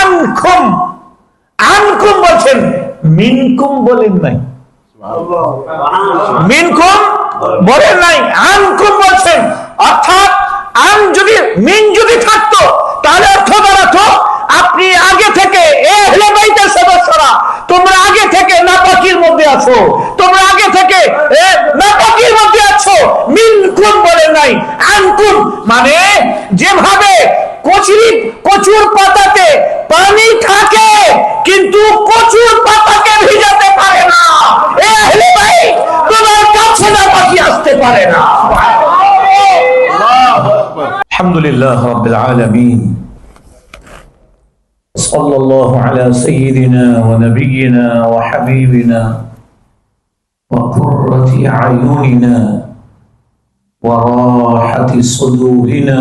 আনকুম। আনকুম বলছেন মিনকুম বলেন নাই। মিনকুম বলেন নাই আনকুম বলছেন। অর্থাৎ আন যদি মিন যদি থাকতো তাহলে অর্থ দাঁড়াতো আপনি আগে থেকে এ হলে বাইতের সদস্যরা তোমরা আগে থেকে নাপাকির মধ্যে আছো। তোমরা আগে থেকে এ নাপাকির মধ্যে আছো। মিনকুম বলে নাই আনকুম মানে যেভাবে কচুরি কচুর পাতাতে পানি থাকে কিন্তু কচুর পাতাকে ভিজাতে পারে না। এ আহলে ভাই তোমার কাছে না পাখি আসতে পারে না। আলহামদুলিল্লাহ রাব্বিল আলামিন। صلى الله على سيدنا ونبينا وحبيبنا وقرة أعيننا وراحة صدورنا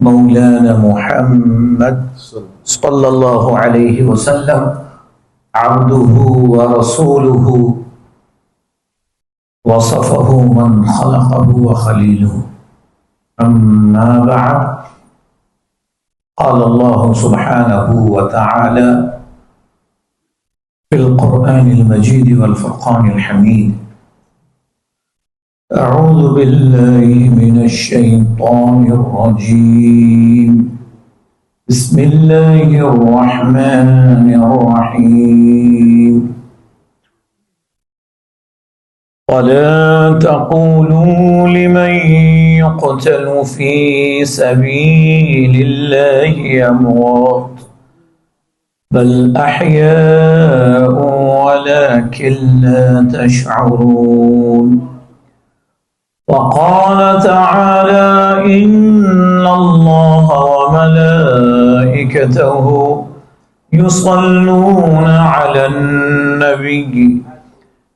مولانا محمد صلى الله عليه وسلم عبده ورسوله وصفه من خلقه وخليله. أما بعد قال الله سبحانه وتعالى في القرآن المجيد والفرقان الحميد. أعوذ بالله من الشيطان الرجيم. بسم الله الرحمن الرحيم. ولا تقولوا لمن يقتل في سبيل الله أموات بل أحياء ولكن لا تشعرون وقال تعالى إن الله وملائكته يصلون على النبي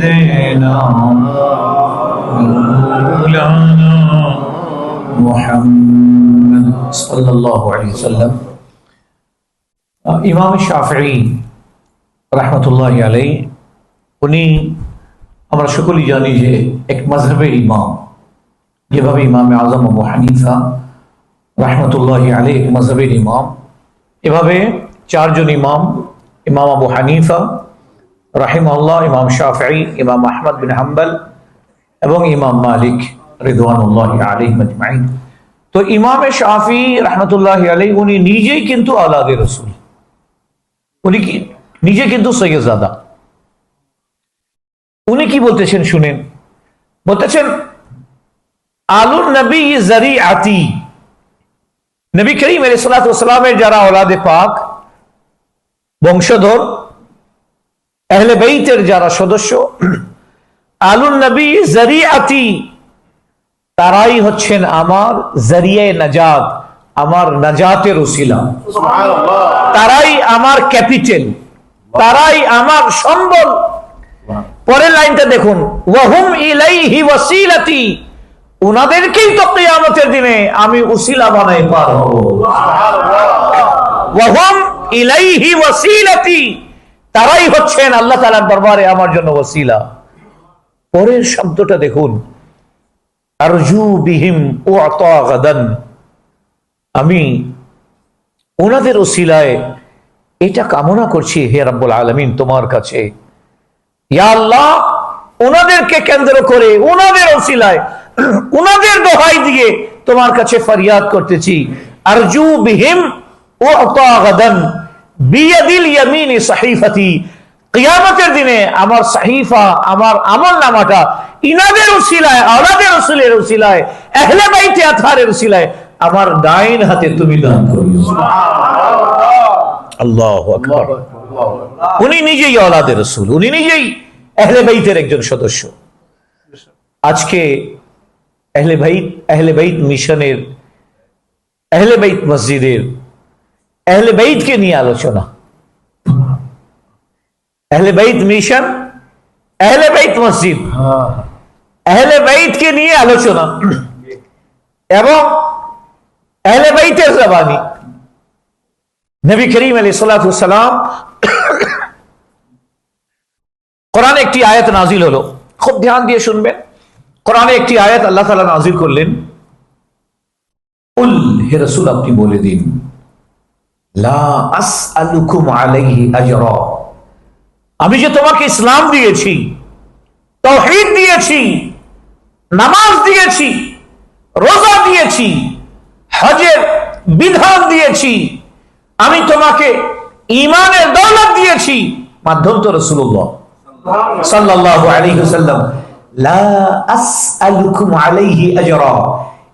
देना मौलाना मोहम्मद ইমাম শাফি রহমতুল্লাহ আলাই উনি আমরা সকলেই জানি যে এক মাঝহের ইমাম। যেভাবে ইমামে আজম আবু হানিফা রহমতুল্লাহ আলী এক মাঝহের ইমাম। এভাবে চারজন ইমাম ইমাম আবু হানিফা রাহিমাল্লাহ ইমাম শাফি ইমাম আহমদ বিন হাম্বল এবং ইমাম মালিক রিদওয়ানুল্লাহ আলী তো ইমামে শাফি রহমতুল্লাহ আলী উনি নিজেই কিন্তু আলাদে রসুল। উনি কি, নিজে কিন্তু সৈয়দাদা উনি কি বলতেছেন শুনেন? বলতেছেন আলুর নবী জারি আতি নবী করিম সালামের যারা ওলাদে পাক, বংশধর আহলে বেইতের যারা সদস্য আলুর নবী জারি আতি তারাই হচ্ছেন আমার জারিয়ে নাজাত আমার নাজাতের উসিলা তারাই আমার ক্যাপিটাল তারাই আমার সম্বল। পরের লাইনটা দেখুন ওয়াহুম ইলাইহি ওয়াসিলাতি উনাদেরকেই তো কিয়ামতের দিনে আমি উসিলা বানাই পার হব। ওয়াহুম ইলাইহি ওয়াসিলাতি তারাই হচ্ছেন আল্লাহ তাআলার দরবারে আমার জন্য ওসিলা। পরের শব্দটা দেখুন। আরজু বিহিম ওয়াতা গাদান। আমি ওনাদের ওসিলায় এটা কামনা করছি, হে রাব্বুল আলামিন, তোমার কাছে। আল্লাহ, ওনাদেরকে কেন্দ্র করে, ওনাদের ওসিলায়, ওনাদের দোহাই দিয়ে তোমার কাছে ফরিয়াদ করতেছি। আরজু বিহিম ও গাদান। কিয়ামতের দিনে আমার সাহিফা, আমার আমল নামাটা ইনাদের উসিলায়, আওলাদের উসিলের উসিলায়, আহলে বাইতে আথারের উসিলায় আমার ডাইন হাতে তুমি দান করিও আল্লাহ উনি নিজেই আওলাদের রসুল উনি নিজেই আহলে বাইতের একজন সদস্য। আজকে আহলে বাইত আহলে বাইত মিশনের, আহলে বাইত মসজিদের আহলে বাইতকে নিয়ে আলোচনা আহলে বাইত মিশন আহলে বাইত মসজিদ আহলে বাইতকে নিয়ে আলোচনা এবং আহলে বাইতের জবানি নবী করিম আলী সালাম কোরআনে একটি আয়াত নাজিল হলো খুব ধ্যান দিয়ে শুনবেন কোরআনে একটি আয়াত আল্লাহ তালা নাজিল করলেন উল হে রসুল আপনি বলে দিন লা আসআলুকুম আলাইহি আজরা আমি যে তোমাকে ইসলাম দিয়েছি তৌহিদ দিয়েছি নামাজ দিয়েছি রোজা দিয়েছি হজের বিধান দিয়েছি আমি তোমাকে ইমানের দৌলত দিয়েছি মাধ্যম তো রসুল্লাহ সাল্লাল্লাহু আলাইহি ওয়াসাল্লাম লা আসআলুকুম আলাইহি আজরা।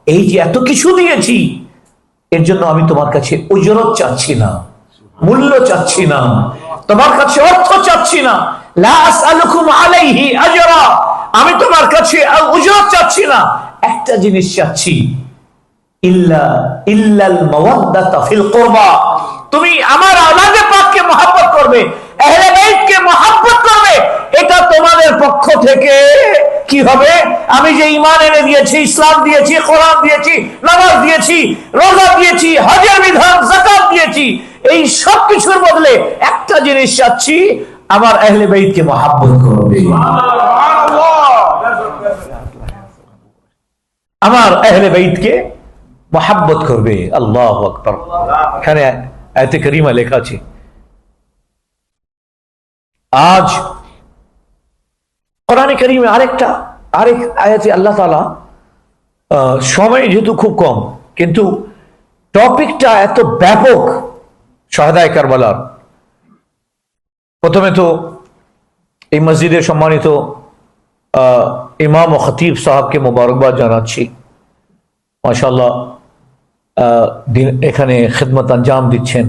এই যে এত কিছু দিয়েছি এর জন্য আমি তোমার কাছে উজরত চাচ্ছি না, মূল্য চাচ্ছি না, তোমার কাছে অর্থ চাচ্ছি না। আমি তোমার কাছে উজরত চাচ্ছি না। একটা জিনিস চাচ্ছি। তুমি আমার আওলাদে পাককে মহব্বত করবে করবে। এটা তোমাদের পক্ষ থেকে কি হবে? আমি যে ঈমান এনে দিয়েছি, ইসলাম দিয়েছি, কোরআন দিয়েছি, নামাজ দিয়েছি, রোজা দিয়েছি, হজের বিধান, যাকাত দিয়েছি, এই সব কিছুর বদলে একটা জিনিস চাচ্ছি, আমার আহলে বাইতকে মহব্বত করবে। আমার আহলে বাইতকে মহাব্বত করবে। আল্লাহ আকবর। এখানে আয়তে করিমা লেখা আছে, আজ কোরআনে করিমে আরেকটা, আরেক আয়াতে আল্লাহ তালা সময় যেহেতু খুব কম, কিন্তু টপিকটা এত ব্যাপক সহাদায় কারবালার। প্রথমে তো এই মসজিদের সম্মানিত ইমাম ও খতিব সাহাবকে মোবারকবাদ জানাচ্ছি। মাশাল্লাহ এখানে খেদমত আঞ্জাম দিচ্ছেন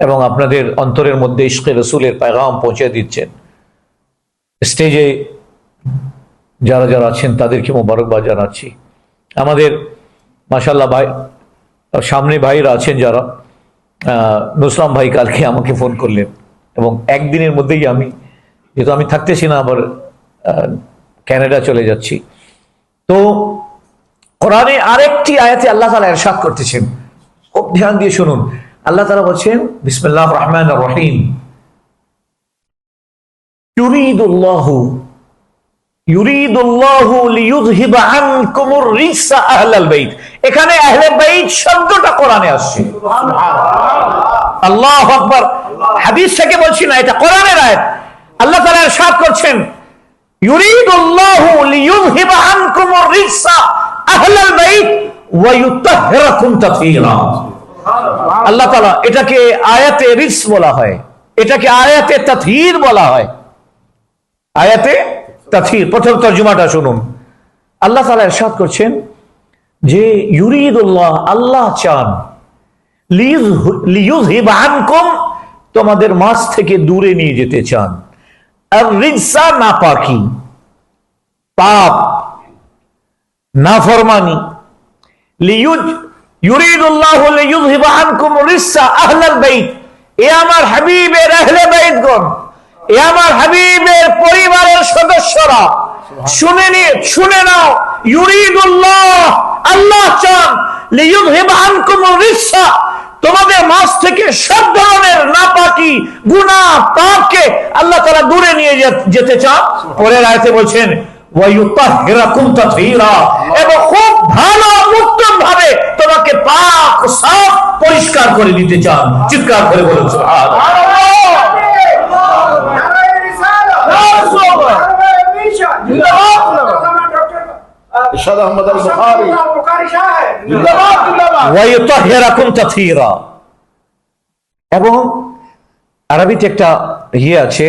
এবং আপনাদের অন্তরের মধ্যে ইশকে রসুলের পেগাম পৌঁছে দিচ্ছেন। স্টেজে যারা যারা আছেন, তাদেরকে মোবারকবাদ জানাচ্ছি। আমাদের মাশাল্লাহ ভাই, সামনে ভাইরা আছেন যারা নুসলাম ভাই কালকে আমাকে ফোন করলেন এবং একদিনের মধ্যেই আমি, যেহেতু আমি থাকতেছি না, আবার ক্যানাডা চলে যাচ্ছি। তো কোরআনে আরেকটি আয়াতে আল্লাহ তালা এরশাদ করতেছেন। খুব ধ্যান দিয়ে শুনুন। আল্লাহ তালা বলছেন বিসমিল্লাহ রহমান রহিম ইউরিদুল্লাহু লিইয়ুযহিবা আনকুমুর রিজসা আহলাল বাইত এখানে আহলে বাইত শব্দটা কোরআনে আসছে। আল্লাহু আকবার। হাদিস থেকে বলছি না এটা কোরআনের আয়াত। আল্লাহ তাআলা করছেন ইউরিদুল্লাহু লিইয়ুযহিবা আনকুমুর রিজসা আহলাল বাইত ওয়া ইউতাহহিরাকুম তাতহীরা আল্লাহ তাআলা এটাকে আয়াতে রিজস বলা হয়। এটাকে আয়াতে তাতহীর বলা হয়। আয়াতে তাথির প্রথম তর্জমাটা শুনুন। আল্লাহ তালা ইরশাদ করছেন যে, ইউরিদুল্লাহ, আল্লাহ চান। আনকুম, তোমাদের মাছ থেকে দূরে নিয়ে যেতে চান। রিজসা না পাপ, নাফরমানি। লিয়ুজ, ইউরিদুল্লাহ, লিয়ুযহিব আনকুম রিজসা আহলাল বাইত। এ আমার হাবিবের আহলে আমার হাবিবের পরিবারের সদস্যরা, শুনে নিয়ে শুনে নাও। ইউরিদুল্লাহ, আল্লাহ চান তোমাদের মাছ থেকে সব ধরনের নাপাকি, গুনাহ, পাপকে আল্লাহ তাআলা দূরে নিয়ে যেতে চান। পরের আয়াতে বলছেন এবং খুব ভালো, উত্তম ভাবে তোমাকে পাক, সাফ, পরিষ্কার করে দিতে চান। চিৎকার করে বলুন তাতহীরা এবং আরবিতে একটা ইয়ে আছে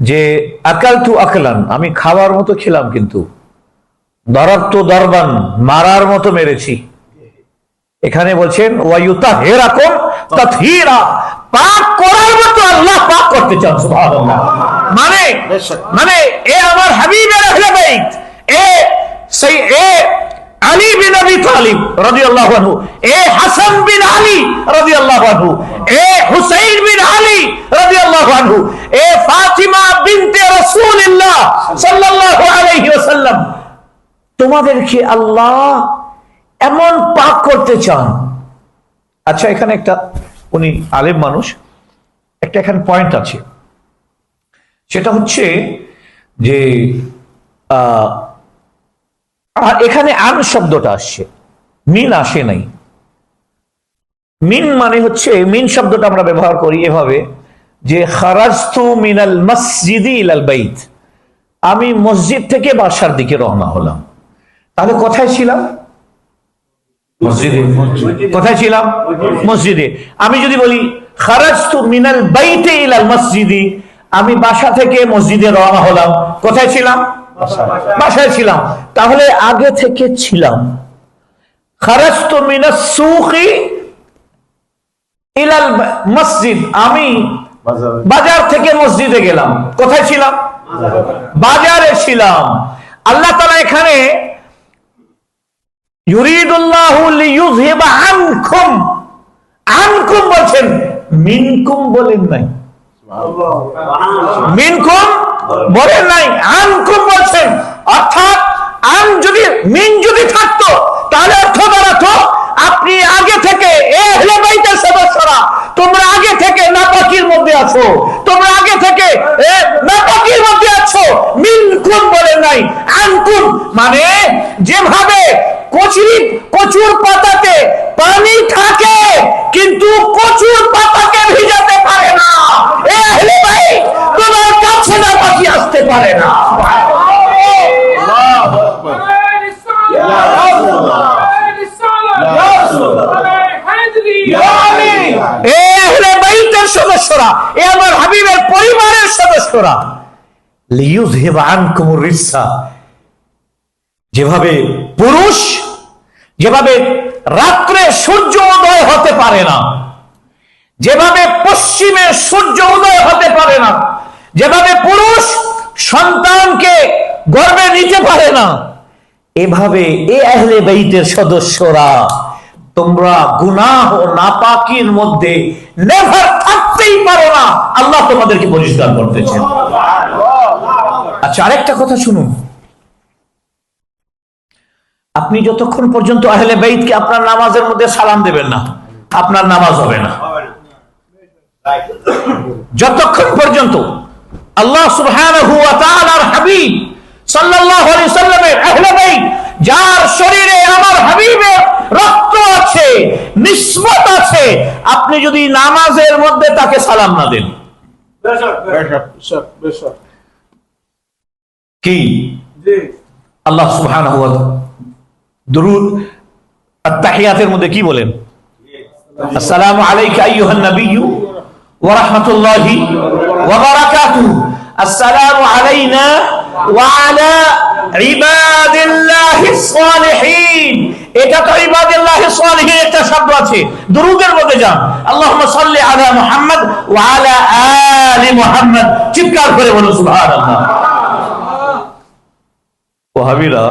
যে আকাল তু আকলান আমি খাওয়ার মতো খেলাম কিন্তু। দরাব তো দরবান মারার মতো মেরেছি। এখানে বলছেন ওয়ায়ুতা হেরাকুম তাতহীরা পাক করার মতো আল্লাহ পাক করতে চান সুবহানাল্লাহ। মানে মানে এ আমার হাবিবের আহলে বাইত এ সেই এ আলী বিন আবি তালিব রাদিয়াল্লাহু আনহু এ হাসান বিন আলী রাদিয়াল্লাহু আনহু এ হুসাইন বিন আলী রাদিয়াল্লাহু আনহু এ ফাতিমা বিনতে রাসূলুল্লাহ সাল্লাল্লাহু আলাইহি ওয়াসাল্লাম। তোমাদেরকে আল্লাহ এমন পাক করতে চান? আচ্ছা এখানে একটা উনি আলেম মানুষ একটা এখানে পয়েন্ট আছে। সেটা হচ্ছে যে আহ, আর এখানে আন শব্দটা আসছে। মিন আসে নাই। মিন মানে হচ্ছে মিন শব্দটা আমরা ব্যবহার করি এভাবে যে খারাজতু মিনাল মসজিদি ইলাল বাইত। আমি মসজিদ থেকে বাসার দিকে রওনা হলাম। তাহলে কোথায় ছিলাম? মসজিদে। কোথায় ছিলাম? মসজিদে। আমি যদি বলি খারাজতু মিনাল বাইতে ইলাল মসজিদি আমি বাসা থেকে মসজিদে রওনা হলাম। কোথায় ছিলাম? বাসায় ছিলাম। তাহলে আগে থেকে ছিলাম। ইলাল মসজিদ। আমি বাজার থেকে মসজিদে গেলাম। কোথায় ছিলাম? বাজারে ছিলাম। আল্লাহ তালা এখানে বলছেন মিনকুম বলেন নাই। মিনকুম বলেন নাই আনকুম বলছেন। অর্থাৎ আন যদি, মিন যদি থাকতো, তাহলে অর্থ দাঁড়াতো, আপনি আগে থেকে সদস্যরা, তোমরা আগে থেকে নাপাকির মধ্যে আছো, তোমরা আগে থেকে নাপাকির মধ্যে আছো। মিনকুম বলে নাই আনকুম মানে যেভাবে কচুরি, কচুর পাতাতে পানি থাকে, কিন্তু কচুর পাতাকে আহলে বাইতের সদস্যরা এ আমার হাবিবের পরিবারের সদস্যরা। লিয়ুযহিবা আনকুমুর রিসা যেভাবে পুরুষ যেভাবে রাত্রে সূর্য উদয় হতে পারে না যেভাবে পশ্চিমে সূর্য উদয় হতে পারে না যেভাবে পুরুষ সন্তানকে গর্বে নিতে পারে না। এভাবে এ আহলে বাইতের সদস্যরা তোমরা গুনাহ ও নাপাকির মধ্যে নেভার থাকতেই পারো না। আল্লাহ তোমাদেরকে পরিষ্কার করতেছেন। আচ্ছা আরেকটা কথা শুনুন। আপনি যতক্ষণ পর্যন্ত আহলে বাইতকে আপনার নামাজের মধ্যে সালাম দেবেন না, আপনার নামাজ হবে না। যতক্ষণ পর্যন্ত আল্লাহ সুবহানাহু ওয়া তাআলার হাবিব সাল্লাল্লাহু আলাইহি সাল্লামের আহলে বাইত যার শরীরে আমার হাবিবের রক্ত আছে নিসবত আছে আপনি যদি নামাজের মধ্যে তাকে সালাম না দেন। কি? আল্লাহ সুবহানাহু ওয়া দরুদ আত-তাহিয়াতের মধ্যে কি বলেন? আসসালামু আলাইকা আইয়ুহান নাবিয়্যু। ওয়া বারাকাতুহু আসসালামু আলাইনা ওয়া আলা ইবাদিল্লাহিস সালিহিন। এটা তো ইবাদিল্লাহিস সালিহিন একটা শব্দ আছে। দুরুদের মধ্যে যান। আল্লাহুম্মা সাল্লি আলা মুহাম্মদ ওয়া আলা মুহাম্মদ। চিৎকার করে বলুন, সুবহানাল্লাহ। ওহাবিরা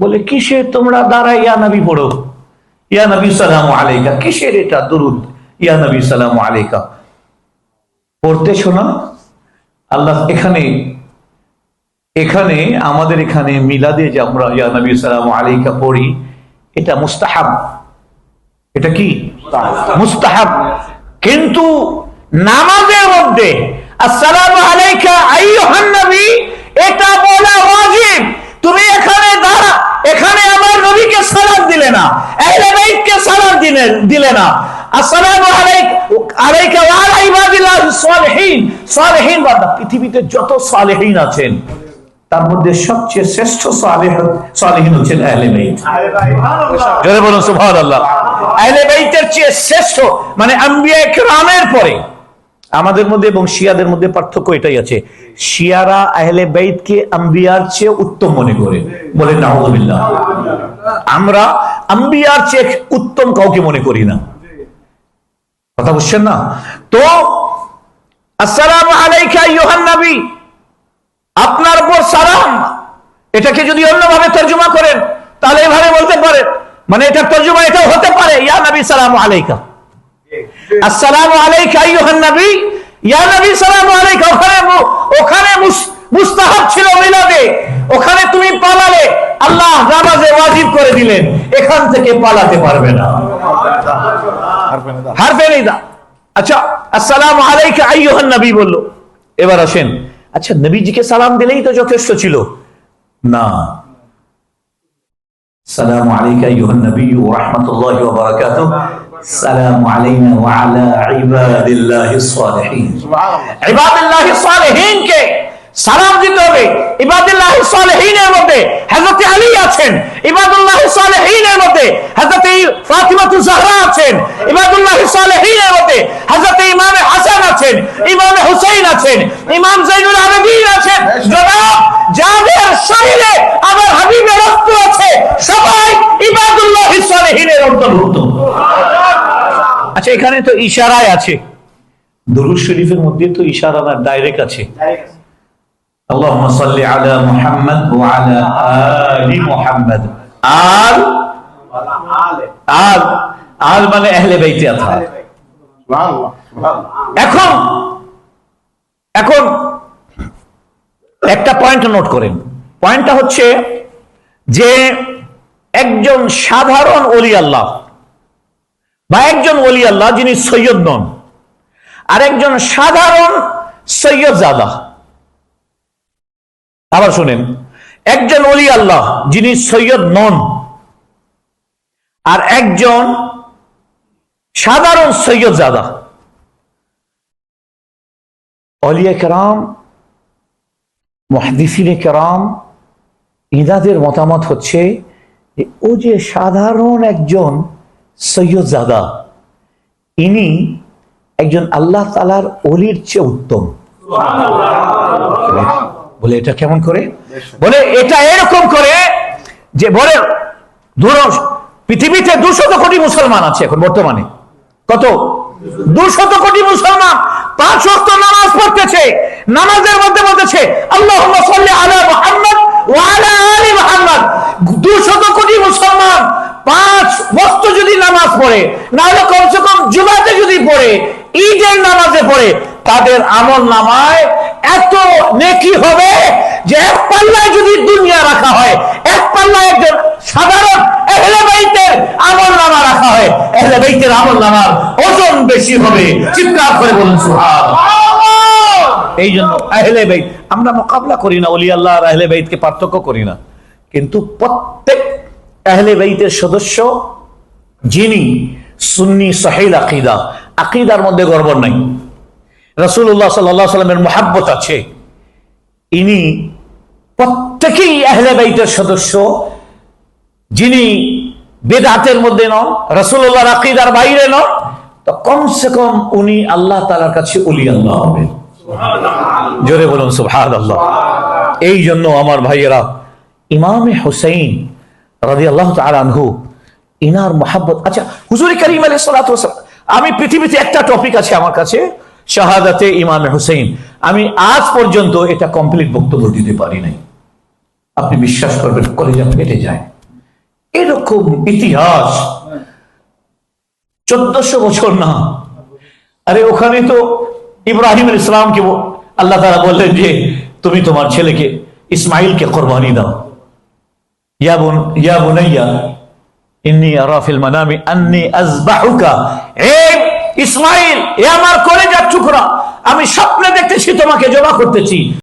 বলে কিসের তোমরা দাঁড়ায়, ইয়া নবী পড়ো? ইয়া নবী সালাম আলাইকা। কিসের এটা দুরুদ? ইয়া নবী সালাম আলাইকা। পড়তে শোনা। আল্লাহ এখানে এখানে, আমাদের এখানে মিলাদে যে আমরা ইয়া নবী সালাম আলাইকা পড়ি, এটা মুস্তাহাব। এটা কি? মুস্তাহাব। কিন্তু নামাজের মধ্যে, আসসালামু আলাইকা আইয়ুহান নবী, এটা বলা ওয়াজিব। তুমি এখানে দাঁড়া, এখানে আমার নবীকে সালাম দিলে না। সালাম দিলে না। পৃথিবীতে যত সালেহীন আছেন, তার মধ্যে সবচেয়ে শ্রেষ্ঠ সালেহ সালেহীন হচ্ছেন বলুন চেয়ে শ্রেষ্ঠ মানে আম্বিয়া কেরামের পরে আমাদের মধ্যে এবং শিয়াদের মধ্যে পার্থক্য এটাই আছে। শিয়ারা আহলে বাইতকে আম্বিয়ার চেয়ে উত্তম মনে করে। বলে নাউজুবিল্লাহ। আমরা আম্বিয়ার চেয়ে উত্তম কাউকে মনে করি না। কথা বুঝছেন না? তো, আসসালামু আলাইকা আপনার উপর সালাম। এটাকে যদি অন্যভাবে তর্জমা করেন, তাহলে এভাবে বলতে পারেন মানে এটা তর্জমা এটাও হতে পারে। ইয়া নবী, সালাম আলাইকা। আসসালামু আলাইকা আইয়ুহান নবী। ইয়া নবী সালামু আলাইকা। ওখানে ওখানে মুস্তাহাব ছিল মিলাদে। ওখানে তুমি পালালে আল্লাহ নামাজে ওয়াজিব করে দিলেন। এখান থেকে পালাতে পারবে না। হারবে না আচ্ছা আসসালামু আলাইকা আইয়ুহান নবী বলল। এবার আসেন। আচ্ছা নবীজিকে সালাম দিলেই তো যথেষ্ট ছিল। না। সালামু আলাইকা আইয়ুহান নবী ওয়া রাহমাতুল্লাহি ওয়া বারাকাতুহু। السلام علينا وعلى عباد الله الصالحين. سبحان الله. عباد الله الصالحين کے সালাম দিতে হবে। ইবাদুল্লাহ সালেহীনের মধ্যে হযরত আলী আছেন। ইবাদুল্লাহ সালেহীনের মধ্যে হযরত ফাতিমাতু জাহরা আছেন। ইবাদুল্লাহ সালেহীনের মধ্যে হযরত ইমাম হাসান আছেন। ইমাম হুসাইন আছেন। ইমাম যাইনুল আবেদিন আছেন। জনাব যাদের শরীরে আমার হাবিবের রক্ত আছে। সবাই ইবাদুল্লাহ সালেহীনের অন্তর্ভুক্ত। আচ্ছা এখানে তো ইশারায় আছে। দরুদ শরীফের মধ্যে তো ইশারা না ডাইরেক্ট আছে। اللهم صل على محمد وعلى آل محمد آل آل آل মানে আহলে বাইতে আথার এখন এখন একটা পয়েন্ট নোট করেন পয়েন্টটা হচ্ছে যে একজন সাধারণ অলি আল্লাহ বা একজন অলি আল্লাহ যিনি সৈয়দ নন আর একজন সাধারণ সৈয়দ জাদা আবার শুনেন, একজন অলি আল্লাহ, যিনি সৈয়দ নন, আর একজন সাধারণ সৈয়দ জাদা। অলিয়া কেরাম মহাদিসিনে কেরাম ইনাদের মতামত হচ্ছে ও যে সাধারণ একজন সৈয়দ জাদা, ইনি একজন আল্লাহ তালার অলির চেয়ে উত্তম। বলে এটা কেমন করে? বলে এটা এরকম করে যে বলে ধরো পৃথিবীতে দুশত কোটি মুসলমান আছে এখন বর্তমানে। কত? দুশত কোটি মুসলমান। পাঁচ ওয়াক্ত নামাজ পড়তেছে। নামাজের মধ্যে বলতেছে আল্লাহ সাল্লি আলা মুহাম্মদ ওয়া আলা আলি মুহাম্মদ। দুশত কোটি মুসলমান পাঁচ ওয়াক্ত যদি নামাজ পড়ে নাহলে কমসে কম জুমাতে যদি পড়ে ঈদের নামাজে পড়ে তাদের আমল নামায় এত নেকি হবে যে এক পাল্লায় যদি দুনিয়া রাখা হয়, এক পাল্লায় একজন সাধারণ আমল নামা রাখা হয়, এহলে বাইতের আমল নামার ওজন বেশি হবে। চিৎকার করে বলুন এই জন্য আহলে বাইত, আমরা মোকাবলা করি না আর বাইতকে পার্থক্য করি না। কিন্তু প্রত্যেক আহলে বাইতের সদস্য যিনি সুন্নি সাহিল আকিদা, আকিদার মধ্যে গড়বড় নাই। রসুল্লাহ সাল্লাহ সাল্লামের মহাব্বত আছে। ইনি প্রত্যেকেই আহলে বাইতের সদস্য। যিনি বেদাতের মধ্যে নন রসুল্লাহ আকিদার বাইরে নন তো কমসে কম উনি আল্লাহ তালার কাছে উলি আল্লাহ হবে। জোরে বলুন সুবহান আল্লাহ এই জন্য আমার ভাইয়েরা ইমামে হুসাইন রাজি আল্লাহ আনহু ইনার মোহাব্বত আচ্ছা হুজুর করিম আলী সালাত আমি পৃথিবীতে একটা টপিক আছে আমার কাছে। শাহাদাতে ইমামে হুসাইন। আমি আজ পর্যন্ত এটা কমপ্লিট বক্তব্য দিতে পারি নাই। আপনি বিশ্বাস করবেন, কলেজা ফেটে যায়। এরকম ইতিহাস চোদ্দশো বছর না। আরে ওখানে তো ইব্রাহিম ইসলামকে আল্লাহ তারা বললেন যে, তুমি তোমার ছেলেকে ইসমাইলকে কোরবানি দাও। ইয়া বোন, ইয়া বোনাইয়া, ইন্নি আরা ফিল মানামি আন্নি আজবাহুকা এ ইসমাইল এ আমার কলেজার টুকরা। আমি স্বপ্নে দেখতেছি তোমাকে জমা করতেছি।